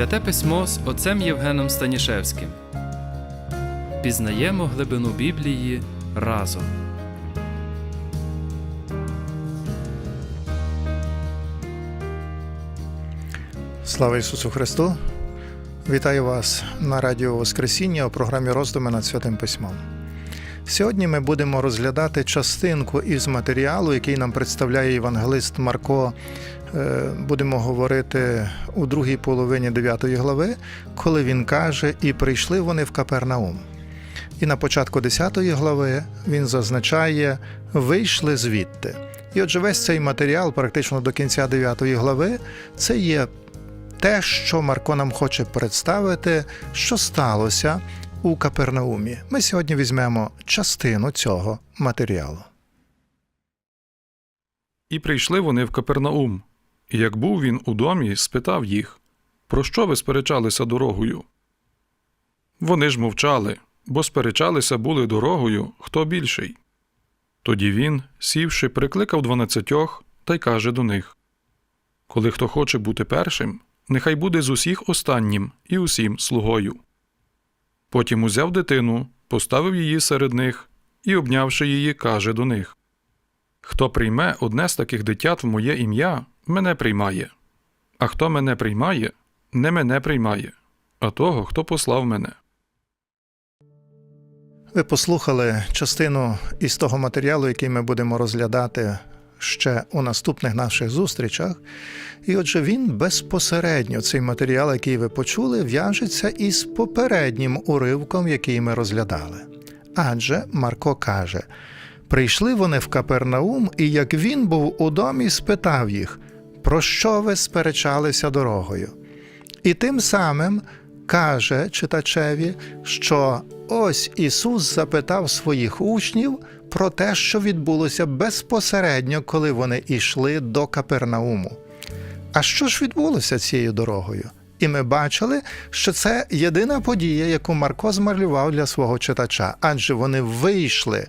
Святе письмо з отцем Євгеном Станішевським. Пізнаємо глибину Біблії разом. Слава Ісусу Христу! Вітаю вас на Радіо Воскресіння у програмі Роздуми над Святим Письмом. Сьогодні ми будемо розглядати частинку із матеріалу, який нам представляє євангелист Марко. Е, Будемо говорити у другій половині 9 глави, коли він каже: І прийшли вони в Капернаум. І на початку 10 глави він зазначає вийшли звідти. І отже, весь цей матеріал, практично до кінця 9 глави, це є те, що Марко нам хоче представити, що сталося у Капернаумі. Ми сьогодні візьмемо частину цього матеріалу. І прийшли вони в Капернаум. Як був він у домі, спитав їх, про що ви сперечалися дорогою? Вони ж мовчали, бо сперечалися були дорогою, хто більший. Тоді він, сівши, прикликав дванадцятьох та й каже до них Коли хто хоче бути першим, нехай буде з усіх останнім і усім слугою. Потім узяв дитину, поставив її серед них і, обнявши її, каже до них Хто прийме одне з таких дитят в моє ім'я, мене приймає, а хто мене приймає, не мене приймає, а того, хто послав мене. Ви послухали частину із того матеріалу, який ми будемо розглядати ще у наступних наших зустрічах. І отже, він безпосередньо, цей матеріал, який ви почули, в'яжеться із попереднім уривком, який ми розглядали. Адже Марко каже: прийшли вони в Капернаум, і як він був у домі, спитав їх, про що ви сперечалися дорогою? І тим самим каже читачеві, що ось Ісус запитав своїх учнів про те, що відбулося безпосередньо, коли вони йшли до Капернауму. А що ж відбулося цією дорогою? І ми бачили, що це єдина подія, яку Марко змалював для свого читача, адже вони вийшли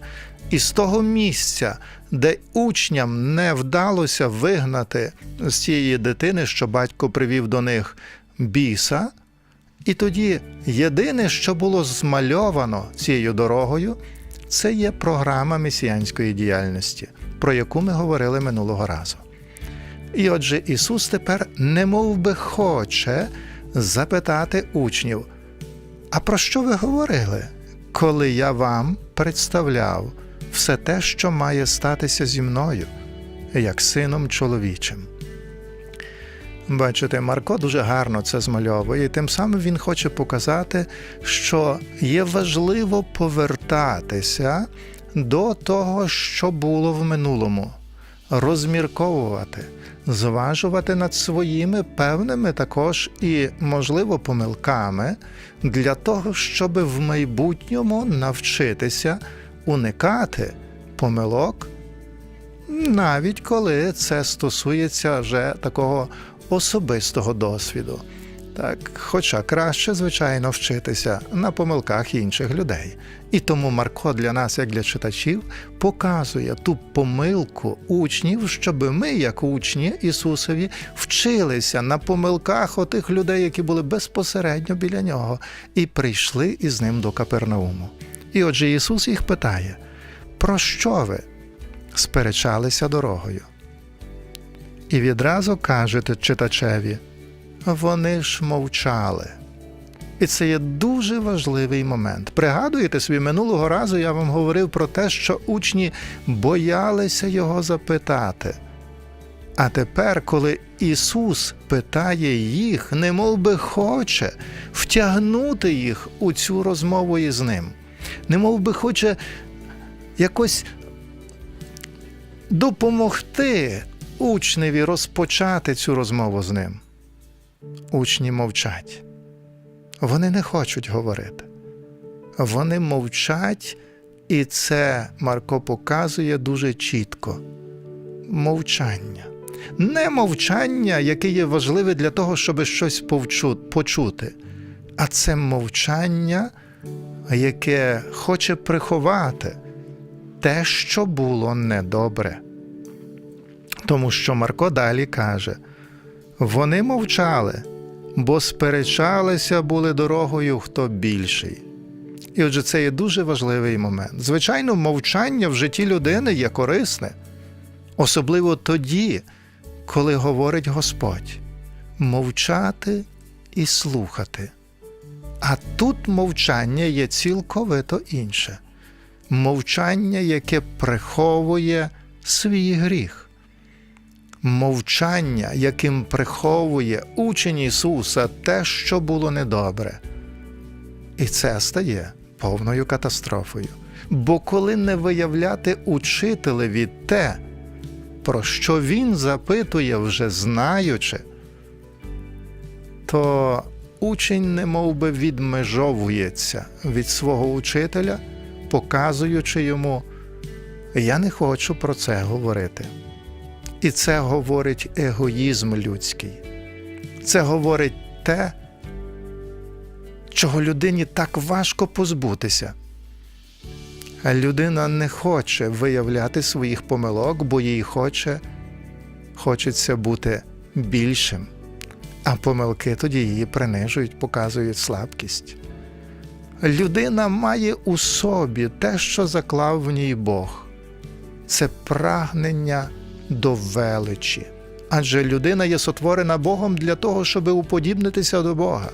із того місця, де учням не вдалося вигнати з цієї дитини, що батько привів до них біса. І тоді єдине, що було змальовано цією дорогою, це є програма месіянської діяльності, про яку ми говорили минулого разу. І отже, Ісус тепер немов би хоче запитати учнів: а про що ви говорили, коли я вам представляв все те, що має статися зі мною, як сином чоловічим? Бачите, Марко дуже гарно це змальовує, і тим самим він хоче показати, що є важливо повертатися до того, що було в минулому, розмірковувати, зважувати над своїми певними також і, можливо, помилками для того, щоб в майбутньому навчитися уникати помилок, навіть коли це стосується вже такого особистого досвіду. Так, хоча краще, звичайно, вчитися на помилках інших людей. І тому Марко для нас, як для читачів, показує ту помилку учнів, щоб ми, як учні Ісусові, вчилися на помилках отих людей, які були безпосередньо біля нього, і прийшли із ним до Капернауму. І отже, Ісус їх питає: про що ви сперечалися дорогою? І відразу кажете читачеві, вони ж мовчали. І це є дуже важливий момент. Пригадуєте собі, минулого разу я вам говорив про те, що учні боялися його запитати. А тепер, коли Ісус питає їх, немов би хоче втягнути їх у цю розмову із ним, немов би хоче якось допомогти учневі розпочати цю розмову з ним. Учні мовчать. Вони не хочуть говорити. Вони мовчать, і це Марко показує дуже чітко. Мовчання. Не мовчання, яке є важливе для того, щоб щось почути, а це мовчання, яке хоче приховати те, що було недобре. Тому що Марко далі каже: вони мовчали, бо сперечалися були дорогою хто більший. І отже, це є дуже важливий момент. Звичайно, мовчання в житті людини є корисне, особливо тоді, коли говорить Господь мовчати і слухати. А тут мовчання є цілковито інше мовчання, яке приховує свій гріх. Мовчання, яким приховує учень Ісуса те, що було недобре. І це стає повною катастрофою. Бо коли не виявляти учителеві те, про що він запитує, вже знаючи, то учень не би відмежовується від свого учителя, показуючи йому, я не хочу про це говорити. І це говорить егоїзм людський. Це говорить те, чого людині так важко позбутися. А людина не хоче виявляти своїх помилок, бо їй хоче, хочеться бути більшим. А помилки тоді її принижують, показують слабкість. Людина має у собі те, що заклав в ній Бог. Це прагнення до величі. Адже людина є сотворена Богом для того, щоб уподібнитися до Бога.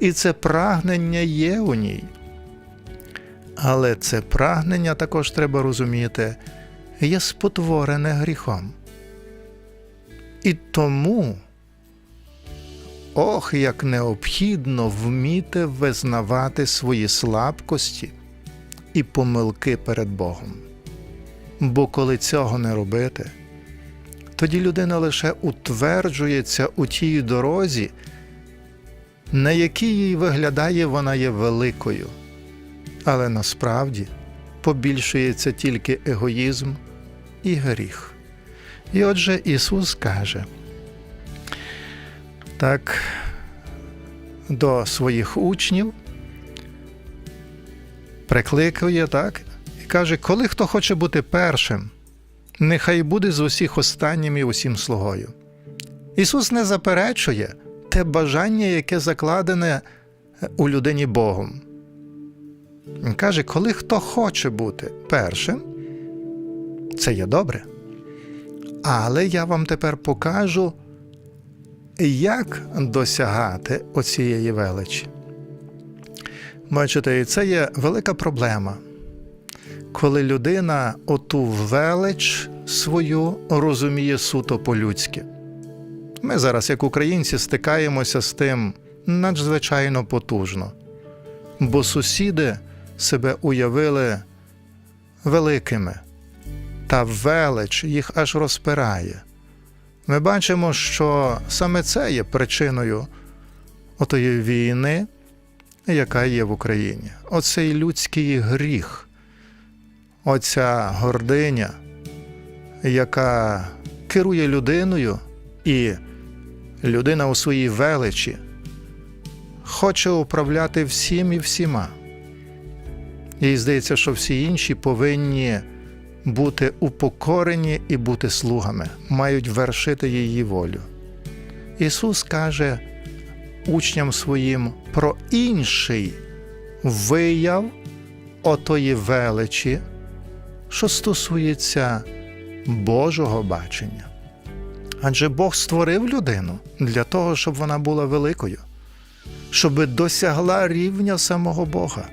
І це прагнення є у ній. Але це прагнення також треба розуміти, є спотворене гріхом. І тому, ох, як необхідно вміти визнавати свої слабкості і помилки перед Богом. Бо коли цього не робити, тоді людина лише утверджується у тій дорозі, на якій їй виглядає вона є великою, але насправді побільшується тільки егоїзм і гріх. І отже Ісус каже так до своїх учнів, прикликує так, і каже, коли хто хоче бути першим, нехай буде з усіх останнім і усім слугою. Ісус не заперечує те бажання, яке закладене у людині Богом. Він каже, коли хто хоче бути першим, це є добре. Але я вам тепер покажу, як досягати оцієї величі. Бачите, це є велика проблема, коли людина оту велич свою розуміє суто по-людськи. Ми зараз, як українці, стикаємося з тим надзвичайно потужно, бо сусіди себе уявили великими, та велич їх аж розпирає. Ми бачимо, що саме це є причиною отої війни, яка є в Україні. Оцей людський гріх, оця гординя, яка керує людиною, і людина у своїй величі хоче управляти всім і всіма. Їй здається, що всі інші повинні бути упокорені і бути слугами, мають вершити її волю. Ісус каже учням своїм про інший вияв отої величі, що стосується Божого бачення. Адже Бог створив людину для того, щоб вона була великою, щоб досягла рівня самого Бога,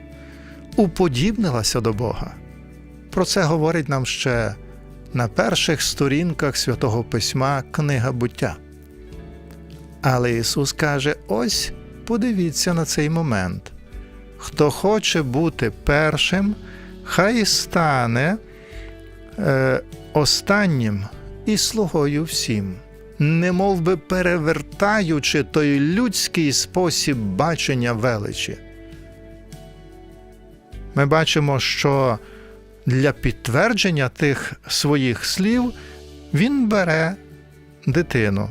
уподібнилася до Бога. Про це говорить нам ще на перших сторінках святого Письма Книга буття. Але Ісус каже: ось подивіться на цей момент. Хто хоче бути першим, хай стане е, останнім і слугою всім, не би перевертаючи той людський спосіб бачення величі. Ми бачимо, що для підтвердження тих своїх слів він бере дитину,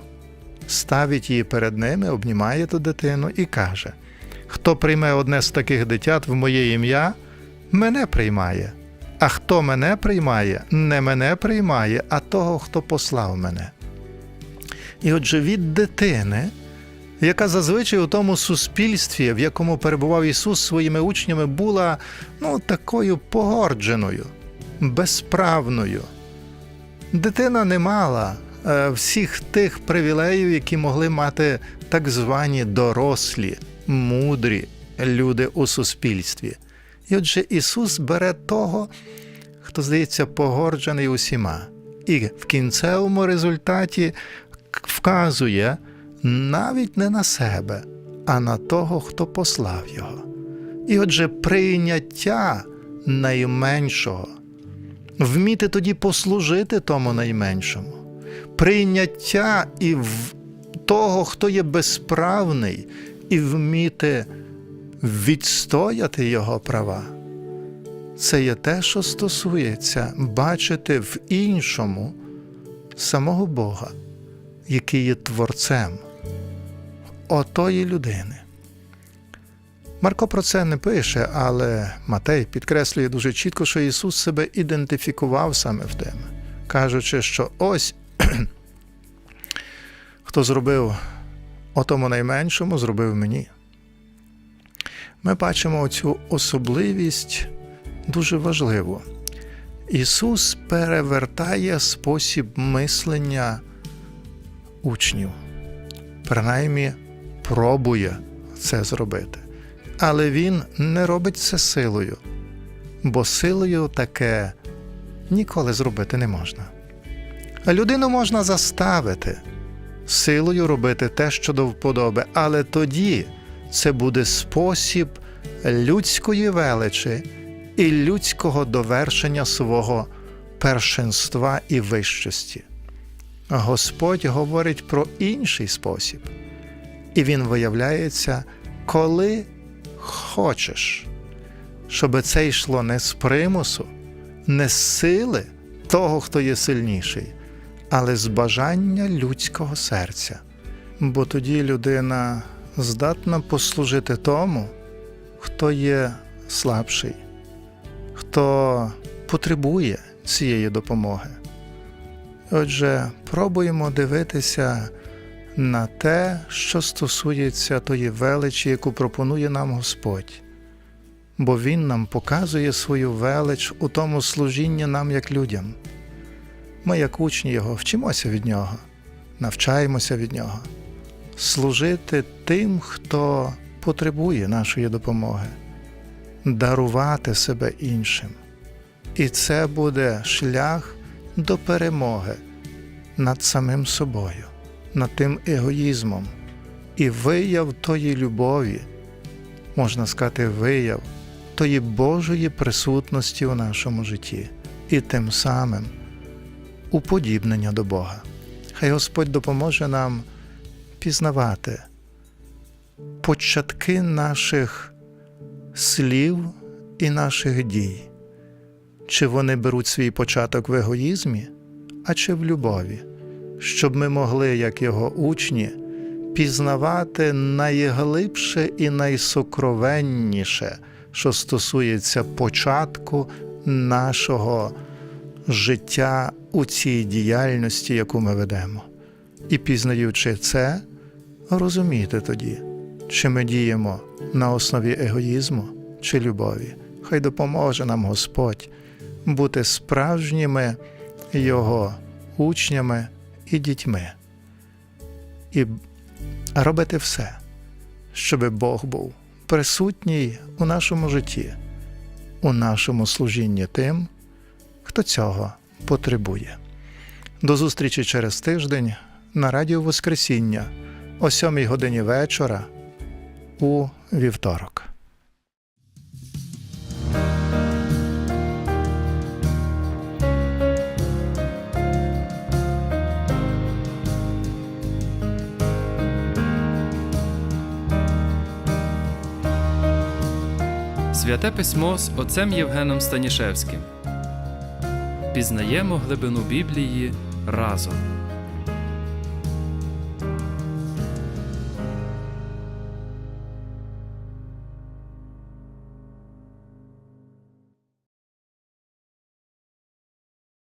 ставить її перед ними, обнімає ту дитину і каже: Хто прийме одне з таких дитят в моє ім'я, мене приймає. А хто мене приймає, не мене приймає, а того, хто послав мене. І отже, від дитини яка зазвичай у тому суспільстві, в якому перебував Ісус своїми учнями, була ну, такою погордженою, безправною. Дитина не мала е, всіх тих привілеїв, які могли мати так звані дорослі, мудрі люди у суспільстві. І отже, Ісус бере того, хто, здається, погорджений усіма. І в кінцевому результаті вказує навіть не на себе, а на того, хто послав його. І отже, прийняття найменшого, вміти тоді послужити тому найменшому, прийняття і в того, хто є безправний, і вміти відстояти його права. Це є те, що стосується бачити в іншому самого Бога, який є творцем отої людини. Марко про це не пише, але Матей підкреслює дуже чітко, що Ісус себе ідентифікував саме в тим, кажучи, що ось хто зробив отому найменшому, зробив мені. Ми бачимо цю особливість дуже важливу. Ісус перевертає спосіб мислення учнів, принаймні пробує це зробити. Але Він не робить це силою, бо силою таке ніколи зробити не можна. Людину можна заставити силою робити те, що до вподоби, але тоді це буде спосіб людської величі і людського довершення свого першинства і вищості. Господь говорить про інший спосіб, і він виявляється, коли хочеш, щоб це йшло не з примусу, не з сили того, хто є сильніший, але з бажання людського серця. Бо тоді людина здатна послужити тому, хто є слабший, хто потребує цієї допомоги. Отже, пробуємо дивитися на те, що стосується тої величі, яку пропонує нам Господь, бо Він нам показує свою велич у тому служінні нам як людям. Ми, як учні Його, вчимося від Нього, навчаємося від Нього, служити тим, хто потребує нашої допомоги, дарувати себе іншим. І це буде шлях до перемоги над самим собою, над тим егоїзмом і вияв тої любові, можна сказати, вияв тої Божої присутності у нашому житті, і тим самим уподібнення до Бога. Хай Господь допоможе нам пізнавати початки наших слів і наших дій, чи вони беруть свій початок в егоїзмі, а чи в любові, щоб ми могли, як його учні, пізнавати найглибше і найсокровенніше, що стосується початку нашого життя у цій діяльності, яку ми ведемо. І пізнаючи це, розуміти тоді, чи ми діємо на основі егоїзму чи любові. Хай допоможе нам Господь бути справжніми Його учнями і дітьми, і робити все, щоб Бог був присутній у нашому житті, у нашому служінні тим, хто цього потребує. До зустрічі через тиждень на Радіо Воскресіння о 7 годині вечора у вівторок. Святе письмо з отцем Євгеном Станішевським. Пізнаємо глибину Біблії разом.